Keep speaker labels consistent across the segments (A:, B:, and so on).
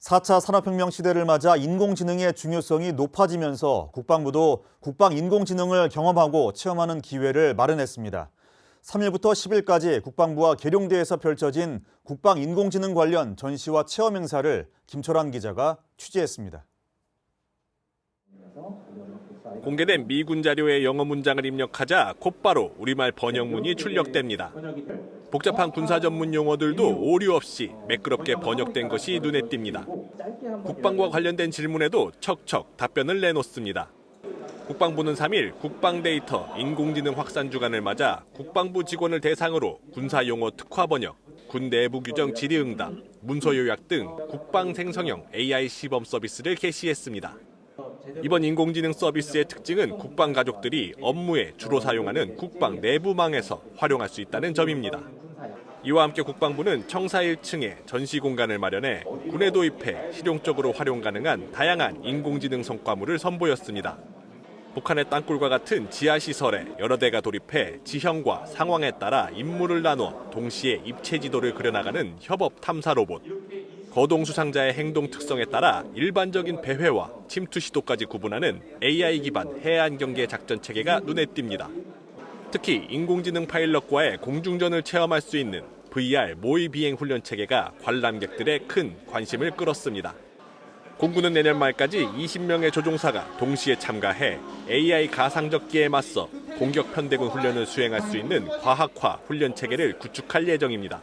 A: 4차 산업혁명 시대를 맞아 인공지능의 중요성이 높아지면서 국방부도 국방 인공지능을 경험하고 체험하는 기회를 마련했습니다. 3일부터 10일까지 국방부와 계룡대에서 펼쳐진 국방 인공지능 관련 전시와 체험 행사를 김철환 기자가 취재했습니다.
B: 공개된 미군 자료에 영어 문장을 입력하자 곧바로 우리말 번역문이 출력됩니다. 복잡한 군사 전문 용어들도 오류 없이 매끄럽게 번역된 것이 눈에 띕니다. 국방과 관련된 질문에도 척척 답변을 내놓습니다. 국방부는 3일 국방 데이터 인공지능 확산 주간을 맞아 국방부 직원을 대상으로 군사 용어 특화 번역, 군 내부 규정 질의 응답, 문서 요약 등 국방 생성형 AI 시범 서비스를 개시했습니다. 이번 인공지능 서비스의 특징은 국방 가족들이 업무에 주로 사용하는 국방 내부망에서 활용할 수 있다는 점입니다. 이와 함께 국방부는 청사 1층에 전시 공간을 마련해 군에 도입해 실용적으로 활용 가능한 다양한 인공지능 성과물을 선보였습니다. 북한의 땅굴과 같은 지하 시설에 여러 대가 돌입해 지형과 상황에 따라 임무를 나누어 동시에 입체 지도를 그려나가는 협업 탐사 로봇. 거동 수상자의 행동 특성에 따라 일반적인 배회와 침투 시도까지 구분하는 AI 기반 해안 경계 작전 체계가 눈에 띕니다. 특히 인공지능 파일럿과의 공중전을 체험할 수 있는 VR 모의 비행 훈련 체계가 관람객들의 큰 관심을 끌었습니다. 공군은 내년 말까지 20명의 조종사가 동시에 참가해 AI 가상적기에 맞서 공격 편대군 훈련을 수행할 수 있는 과학화 훈련 체계를 구축할 예정입니다.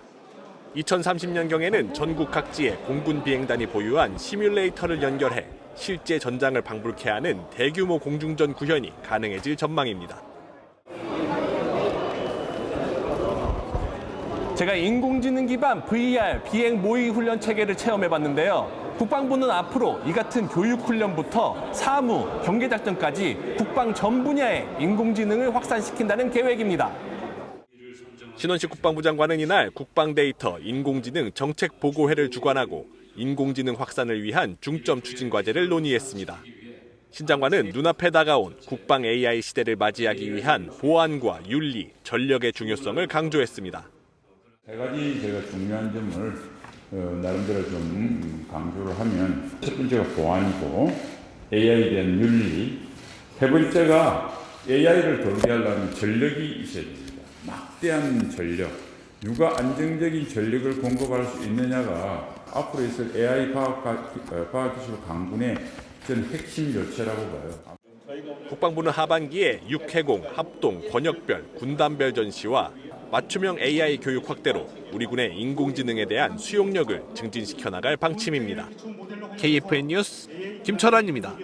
B: 2030년경에는 전국 각지의 공군 비행단이 보유한 시뮬레이터를 연결해 실제 전장을 방불케 하는 대규모 공중전 구현이 가능해질 전망입니다.
C: 제가 인공지능 기반 VR 비행 모의 훈련 체계를 체험해 봤는데요. 국방부는 앞으로 이 같은 교육 훈련부터 사무, 경계 작전까지 국방 전 분야의 인공지능을 확산시킨다는 계획입니다.
B: 신원식 국방부 장관은 이날 국방 데이터 인공지능 정책 보고회를 주관하고 인공지능 확산을 위한 중점 추진 과제를 논의했습니다. 신 장관은 눈앞에 다가온 국방 AI 시대를 맞이하기 위한 보안과 윤리, 전력의 중요성을 강조했습니다.
D: 세 가지 제가 중요한 점을 어, 나름대로 좀 강조를 하면 첫 번째가 보안이고 AI에 대한 윤리 세 번째가 AI를 돌게하려면 전력이 있어야 됩니다. 막대한 전력 누가 안정적인 전력을 공급할 수 있느냐가 앞으로 있을 AI 과학, 어, 과학기술 강군의 전 핵심 요체라고 봐요.
B: 국방부는 하반기에 육해공, 합동, 권역별, 군단별 전시와 맞춤형 AI 교육 확대로 우리 군의 인공지능에 대한 수용력을 증진시켜 나갈 방침입니다. KFN 뉴스 김철환입니다.